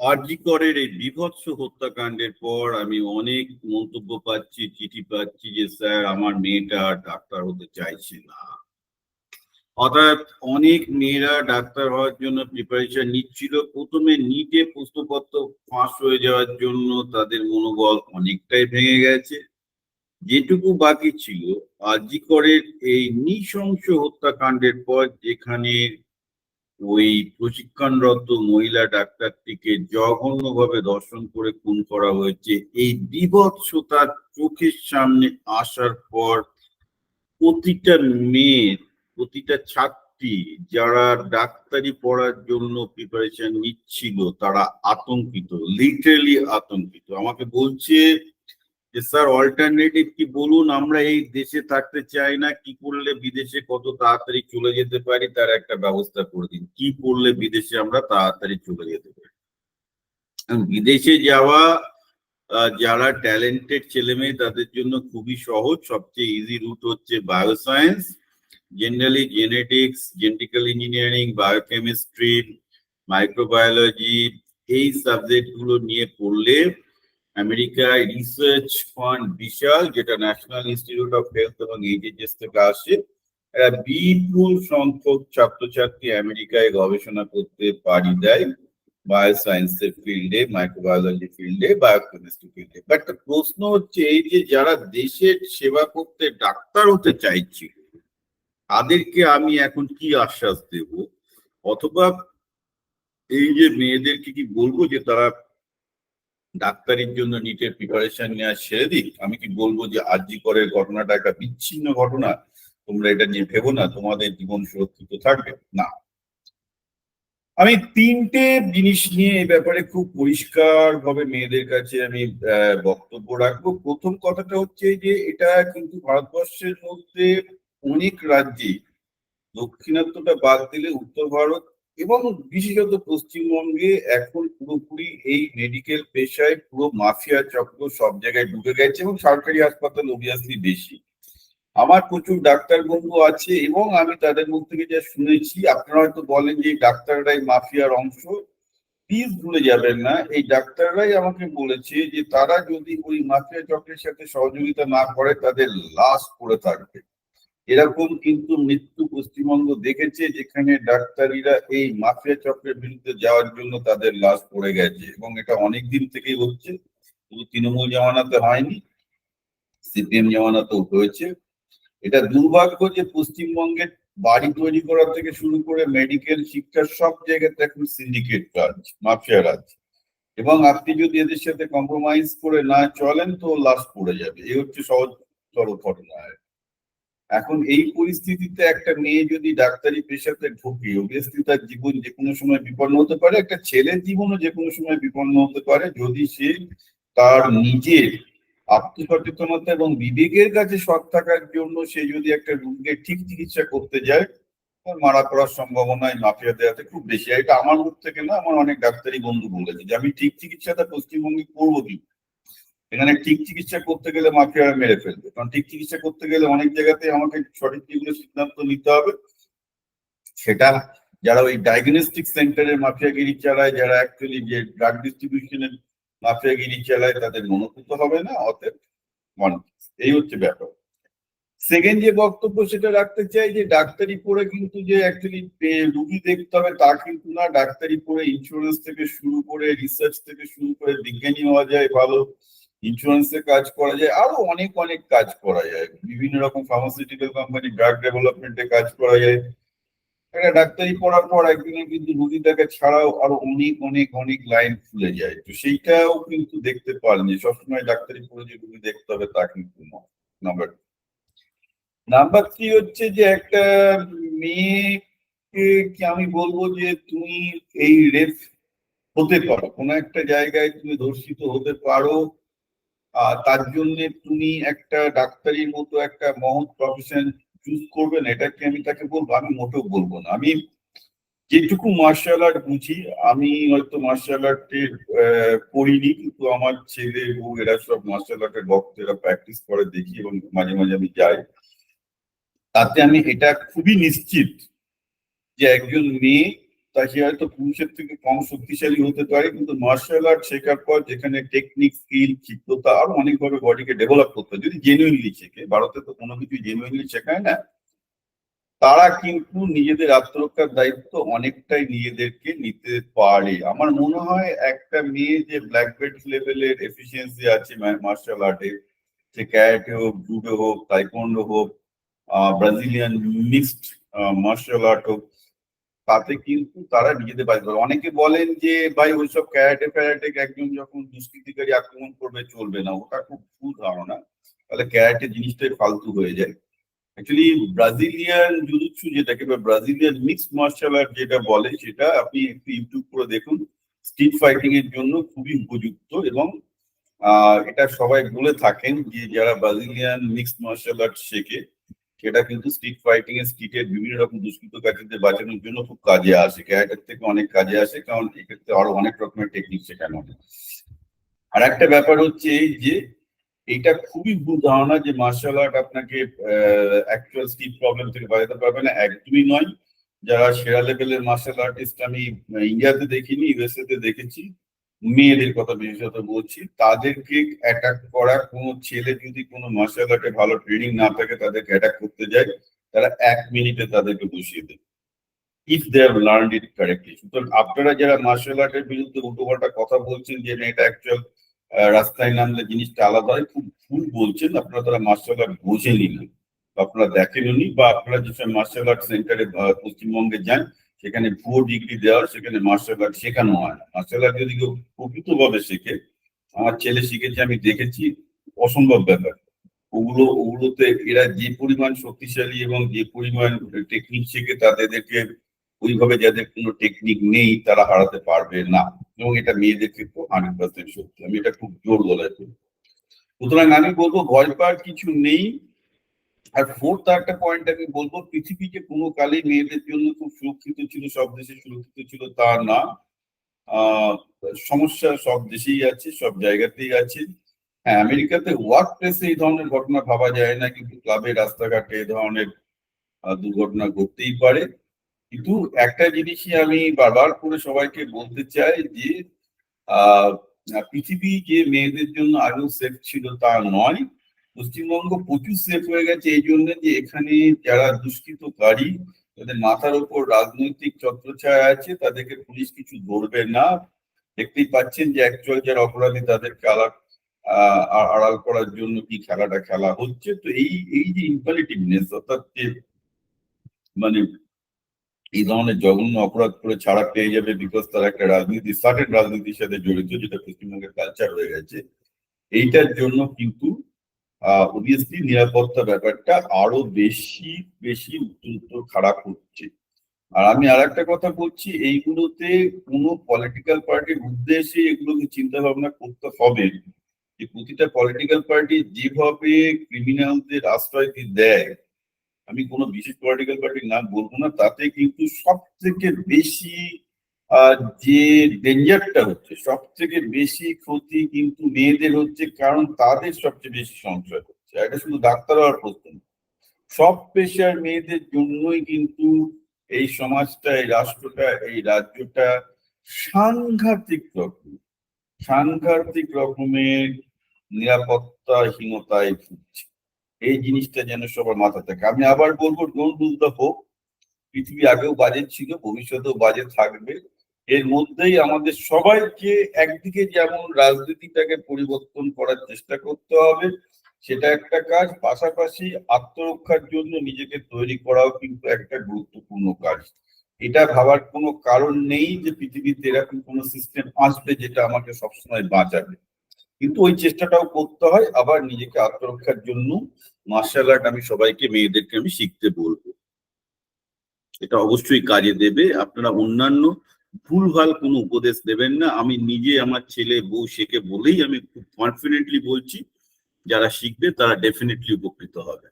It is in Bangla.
আরজিকরের এই বিভৎস হত্যাকাণ্ডের পর আমি অনেক মন্তব্য পাচ্ছি, চিঠি পাচ্ছি যে, স্যার, আমার মেয়েটা ডাক্তার হতে চাইছে না। অর্থাৎ অনেক মেয়েরা ডাক্তার হওয়ার জন্য প্রিপারেশন নিচ্ছিল। প্রথমে নিটে প্রশ্নপত্র ফাঁস হয়ে যাওয়ার জন্য তাদের মনোবল অনেকটাই ভেঙে গেছে। যেটুকু বাকি ছিল, আরজিকরের এই নৃশংস হত্যাকাণ্ডের পর যেখানে ওই প্রশিক্ষণরত মহিলা ডাক্তারটিকে জঘন্যভাবে দর্শন করে খুন করা হয়েছে। এই বিভৎসতার চোখের সামনে আসার পর প্রতিটা মেয়ের, প্রতিটা ছাত্রী যারা ডাক্তারি পড়ার জন্য প্রিপারেশন নিচ্ছিল, তারা আতঙ্কিত লিটারেলি আতঙ্কিত। আমাকে বলছে যে, স্যার অল্টারনেটিভ কি বলুন? আমরা এই দেশে থাকতে চাই না। কি করলে বিদেশে কত তাড়াতাড়ি চলে যেতে পারি? তার একটা ব্যবস্থা করে দিন। কি করলে বিদেশে আমরা তাড়াতাড়ি চলে যেতে পারি? বিদেশে যাওয়া যারা ট্যালেন্টেড ছেলে মেয়ে, তাদের জন্য খুবই সহজ। সবচেয়ে ইজি রুট হচ্ছে bioscience generally genetics genetical engineering biochemistry microbiology এই সাবজেক্টগুলো নিয়ে পড়লে আমেরিকায় রিসার্চ ফান্ড বিশাল, যেটা ন্যাশনাল ইনস্টিটিউট অফ হেলথ এবং এইচএস থেকে আসে। এরা বিপুল সংখ্যক ছাত্রছাত্রী আমেরিকায় গবেষণা করতে পারি দেয় বায়োসায়েন্সের ফিল্ডে মাইক্রোবায়োলজি ফিল্ডে বায়োকেমিস্ট্রি ফিল্ডে বাট প্রশ্ন হচ্ছে এই যে যারা দেশের সেবা করতে ডাক্তার হতে চাইছিল তাদেরকে আমি এখন কি আশ্বাস দেব? অথবা এই যে মেয়েদেরকে কি বলব যে তারা ডাক্তারির জন্য নিটের প্রিপারেশন নেওয়া ছেড়ে দিক। আমি কি বলব যে আরজি করের ঘটনাটা একটা বিচ্ছিন্ন ঘটনা, তোমরা এটা নিয়ে ভেবো না, তোমাদের জীবন সুরক্ষিত থাকবে। না। আমি তিনটে জিনিস নিয়ে এই ব্যাপারে খুব পরিষ্কার ভাবে মেয়েদের কাছে আমি বক্তব্য রাখব। প্রথম কথাটা হচ্ছে যে এটা কিন্তু ভারতবর্ষের মধ্যে অনেক রাজ্যে দক্ষিণাত্যটা বাদ দিলে উত্তর ভারত এবং বিশেষত পশ্চিমবঙ্গে এখন পুরোপুরি এই মেডিকেল পেশায় পুরো মাফিয়া চক্র সব জায়গায় ঢুকে গেছে এবং সরকারি হাসপাতাল অবভিয়াসলি বেশি। আমার প্রচুর ডাক্তার বন্ধু আছে এবং আমি তাদের মুখ থেকে যা শুনেছি, আপনারা হয়তো বলেন যে ডাক্তাররাই মাফিয়ার অংশ। প্লিজ ভুলে যাবেন না, এই ডাক্তাররাই আমাকে বলেছে যে তারা যদি ওই মাফিয়া চক্রের সাথে সহযোগিতা না করে, তাদের লাশ পড়ে থাকবে। এরকম কিন্তু মৃত্যু পশ্চিমবঙ্গ দেখেছে, যেখানে ডাক্তারিরা এই মাফিয়া চক্রের বিরুদ্ধে যাওয়ার জন্য তাদের লাশ পড়ে গেছে এবং এটা অনেক দিন থেকেই হচ্ছে। শুধু তৃণমূল জামানাতে হয়নি, সিপিএম জামানাতেও হয়েছে। এটা দুর্ভাগ্য যে পশ্চিমবঙ্গের বাড়ি তৈরি করা থেকে শুরু করে মেডিকেল শিক্ষার সব জায়গাতে এখন সিন্ডিকেট কাজ, মাফিয়া রাজ। এবং আপনি যদি এদের সাথে কম্প্রোমাইজ করে না চলেন তো লাশ পড়ে যাবে। এই হচ্ছে সহজতর ঘটনা। এখন এই পরিস্থিতিতে একটা মেয়ে যদি ডাক্তারি পেশাতে ঢোকে অবভিয়াসলি তার জীবন যে কোনো সময় বিপন্ন হতে পারে, একটা ছেলের জীবনও যে কোনো সময় বিপন্ন হতে পারে, যদি সে তার নিজের আত্মসচেতনতা এবং বিবেকের কাছে সৎ থাকার জন্য সে যদি একটা রোগীকে ঠিক চিকিৎসা করতে যায় মারা পড়ার সম্ভাবনায় মাফিয়া হাতে খুব বেশি। এটা আমার মুখ থেকে না, আমার অনেক ডাক্তারি বন্ধু বলেছে যে, আমি ঠিক চিকিৎসাটা পশ্চিমবঙ্গে করব কি? এখানে ঠিক চিকিৎসা করতে গেলে মাফিয়া মেরে ফেলবে। কারণ ঠিক চিকিৎসা করতে গেলে অনেক জায়গাতে আমাকে সঠিক যেগুলো সিদ্ধান্ত নিতে হবে। সেটা যারা ওই ডায়াগনস্টিক সেন্টারের মাফিয়াগিরি চালায়, যারা অ্যাকচুয়ালি যে ড্রাগ ডিস্ট্রিবিউশনের মাফিয়াগিরি চালায়, তাদের মনোভূত হবে না, অতএব এই হচ্ছে ব্যাপার। সেকেন্ড যে বক্তব্য সেটা রাখতে চাই যে, ডাক্তারি পড়ে কিন্তু যে অ্যাকচুয়ালি রুগী দেখতে হবে, তা কিন্তু না। ডাক্তারি পড়ে ইন্স্যুরেন্স থেকে শুরু করে রিসার্চ থেকে শুরু করে বিজ্ঞানী হওয়া যায় ভালো। ইন্স্যুরেন্সে কাজ করা যায়, আরও অনেক অনেক কাজ করা যায়। বিভিন্ন রকম ফার্মাসিউটিক্যাল কোম্পানি ড্রাগ ডেভেলপমেন্টে কাজ করা যায়। একটা ডাক্তারি পড়ার পর একদিনে কিন্তু রুগী দেখা ছাড়াও আরও অনেক অনেক অনেক লাইন খুলে যায়। তো সেইটাও কিন্তু দেখতে পারেন সবসময় ডাক্তারি পড়ে যে রুগী দেখতে হবে তা কিন্তু নাম্বার নাম্বার থ্রি হচ্ছে যে একটা মেয়েকে কি আমি বলব যে তুমি এই রেফ হতে পারো। কোনো একটা জায়গায় তুমি ধর্ষিত হতে পারো। তার জন্য তুমি একটা ডাক্তারির মতো একটা মহৎ প্রফেশন চুজ করবেন এটাকে আমি তাকে বলব, আমি মোটেও বলব না। আমি যেটুকু মার্শাল আর্ট বুঝি, আমি হয়তো মার্শাল আর্টের করিনি কিন্তু আমার ছেলে বউ এরা সব মার্শাল আর্টের ভক্তেরা প্র্যাকটিস করে, দেখি এবং মাঝে মাঝে আমি যাই। তাতে আমি এটা খুবই নিশ্চিত যে একজন মেয়ে তা সে হয়তো পুরুষের থেকে কম শক্তিশালী হতে পারে, কিন্তু মার্শাল আর্ট শেখার পর যেখানে টেকনিক স্কিল ক্ষিপ্রতা আরও অনেকভাবে বডিকে ডেভেলপ করতে যদি জেনুইনলি শেখে, ভারতে তো কোনো কিছু জেনুইনলি শেখায় না, তারা কিন্তু নিজেদের আত্মরক্ষার দায়িত্ব অনেকটাই নিজেদেরকে নিতে পারে। আমার মনে হয় একটা মেয়ে যে ব্ল্যাক বেল্ট লেভেলের এফিসিয়েন্সি আছে মার্শাল আর্টে সে ক্যারাটে হোক জুডো হোক তাইকন্ডো হোক ব্রাজিলিয়ান মিক্সড মার্শাল আর্ট হোক তাতে কিন্তু তারা নিজেদের বাড়ি করে অনেকে বলেন যে, ভাই, ওইসব ক্যারাটে ফ্যারাটে একজন যখন দুষ্কৃতিকারী আক্রমণ করবে, চলবে না। ওটা খুব ভুল ধারণা। তাহলে ক্যারাটে জিনিসটাই ফালতু হয়ে যায়। অ্যাকচুয়ালি ব্রাজিলিয়ান জুজুৎসু যেটাকে, বা ব্রাজিলিয়ান মিক্সড মার্শাল আর্ট যেটা বলে, সেটা আপনি একটু ইউটিউব করে দেখুন। স্ট্রিট ফাইটিং এর জন্য খুবই উপযুক্ত এবং এটা সবাই বলে থাকেন যে, যারা ব্রাজিলিয়ান মিক্সড মার্শাল আর্ট শেখে সেটা কিন্তু স্ট্রিট ফাইটিং এর স্ট্রিটের বিভিন্ন রকম দুষ্কৃতকারীদের বাঁচানোর জন্য খুব কাজে আসে। ক্যারেক্টার থেকে অনেক কাজে আসে, কারণ এক্ষেত্রে আরও অনেক রকমের টেকনিক শেখানো হয়। আর একটা ব্যাপার হচ্ছে এই যে, এটা খুবই ভুল ধারণা যে মার্শাল আর্ট আপনাকে অ্যাকচুয়াল স্ট্রিট প্রবলেম থেকে বাঁচাতে পারবে না, একদমই নয়। যারা সেরা লেভেলের মার্শাল আর্টিস্ট আমি ইন্ডিয়াতে দেখিনি ইউএসএ তে দেখেছি। মেয়েদের কথা বিশেষত বলছি তাদেরকে অ্যাটাক করা কোনো ছেলে যদি কোনো মার্শাল আর্টে ভালো ট্রেনিং না থাকে তাদেরকে অ্যাটাক করতে যায় তারা এক মিনিটে তাদেরকে বসিয়ে দেবে if they have learned it correctly সুতরাং আপনারা যারা মার্শাল আর্টের বিরুদ্ধে উল্টোপাল্টা কথা বলছেন যে না, এটা অ্যাকচুয়াল রাস্তায় নামলে জিনিসটা আলাদা হয় খুব ভুল বলছেন আপনারা তারা মার্শাল আর্ট বোঝেনি না আপনারা দেখেননি বা আপনারা যেসব মার্শাল আর্ট সেন্টারে পশ্চিমবঙ্গে যান সেখানে ভুয়ো ডিগ্রি দেওয়া হয়, সেখানে মার্শাল আর্ট শেখানো হয় না। মার্শাল আর্ট যদি কেউ প্রকৃতভাবে শেখে আমার ছেলে শিখেছে আমি দেখেছি অসম্ভব ব্যাপার। ওগুলো ওগুলোতে এরা যে পরিমাণ শক্তিশালী এবং যে পরিমাণ টেকনিক শেখে তাদেরকে ওইভাবে যাদের কোনো টেকনিক নেই তারা হারাতে পারবে না। এবং এটা মেয়েদের ক্ষেত্রে হান্ড্রেড পার্সেন্ট সত্যি। আমি এটা খুব জোর গলায় সুতরাং আমি বলব ভয় পাওয়ার কিছু নেই। আর ফোর্থ একটা পয়েন্ট আমি বলব, পৃথিবী যে কোনো কালে মেয়েদের জন্য খুব সুরক্ষিত ছিল, সব দেশে সুরক্ষিত ছিল তা না। সমস্যা সব দেশেই আছে, সব জায়গাতেই আছে। হ্যাঁ আমেরিকাতে ওয়ার্ক প্লেসে এই ধরনের ঘটনা ভাবা যায় না, কিন্তু ক্লাবে রাস্তাঘাটে এই ধরনের দুর্ঘটনা ঘটতেই পারে। কিন্তু একটা জিনিসই আমি বারবার করে সবাইকে বলতে চাই যে পৃথিবী যে মেয়েদের জন্য আগেও সেফ ছিল তা নয়। পশ্চিমবঙ্গ প্রচুর সেফ হয়ে গেছে, এই জন্য যে এখানে যারা দুষ্কৃতকারী তাদের মাথার উপর রাজনৈতিক ছত্রছায়া আছে, তাদেরকে পুলিশ কিছু ধরবে না। দেখতেই পাচ্ছেন যে অ্যাকচুয়াল যারা অপরাধী, তাদেরকে আলাদা আড়াল করার জন্য কি খেলাটা খেলা হচ্ছে? তো এই এই যে ইনফালিটিভনেস অর্থাৎ মানে এই ধরনের জঘন্য অপরাধ করে ছাড়া পেয়ে যাবে বিকজ তারা একটা রাজনীতি সার্টেন রাজনীতির সাথে জড়িত, যেটা পশ্চিমবঙ্গের কালচার হয়ে গেছে, এইটার জন্য কিন্তু অবভিয়াসলি নিরাপত্তা ব্যাপারটা আরও বেশি বেশি উত্তর খারাপ হচ্ছে। আর আমি আর একটা কথা বলছি, এইগুলোতে কোনো পলিটিক্যাল পার্টির উদ্দেশ্যে এগুলোকে চিন্তা ভাবনা করতে হবে যে প্রতিটা পলিটিক্যাল পার্টি যেভাবে ক্রিমিনালদের আশ্রয় দেয়। আমি কোনো বিশেষ পলিটিক্যাল পার্টির নাম বলব না, তাতে কিন্তু সব থেকে বেশি যে ডেঞ্জারটা হচ্ছে সব থেকে বেশি ক্ষতি কিন্তু মেয়েদের হচ্ছে কারণ তাদের সবচেয়ে বেশি সংশয় হচ্ছে। এটা শুধু ডাক্তার হওয়ার প্রশ্ন। সব পেশার মেয়েদের জন্যই কিন্তু এই সমাজটা, এই রাষ্ট্রটা, এই রাজ্যটা সাংঘাতিক রকম, সাংঘাতিক রকমের নিরাপত্তাহীনতায় ভুগছে। এই জিনিসটা যেন সবার মাথা থাকে। আমি আবার বলব ডোন্ট লুজ দ্য হোপ পৃথিবী আগেও বাজে ছিল, ভবিষ্যতেও বাজে থাকবে। এর মধ্যেই আমাদের সবাইকে একদিকে যেমন রাজনীতিটাকে পরিবর্তন করার চেষ্টা করতে হবে, সেটা একটা কাজ, পাশাপাশি আত্মরক্ষার জন্য নিজেকে তৈরি করাও কিন্তু একটা গুরুত্বপূর্ণ কাজ। এটা ভাবার কোনো কারণ নেই যে পৃথিবীতে এরকম কোনো সিস্টেম আসবে যেটা আমাকে সবসময় বাঁচাবে। কিন্তু ওই চেষ্টাটাও করতে হয়, আবার নিজেকে আত্মরক্ষার জন্য মার্শাল আর্ট আমি সবাইকে, মেয়েদেরকে আমি শিখতে বলব। এটা অবশ্যই কাজে দেবে। আপনারা অন্যান্য ভুলভাল কোনো উপদেশ দেবেন না। আমি নিজে আমার ছেলে বউ শেখে বলেই আমি খুব কনফিডেন্টলি বলছি, যারা শিখবে তারা ডেফিনেটলি উপকৃত হবে।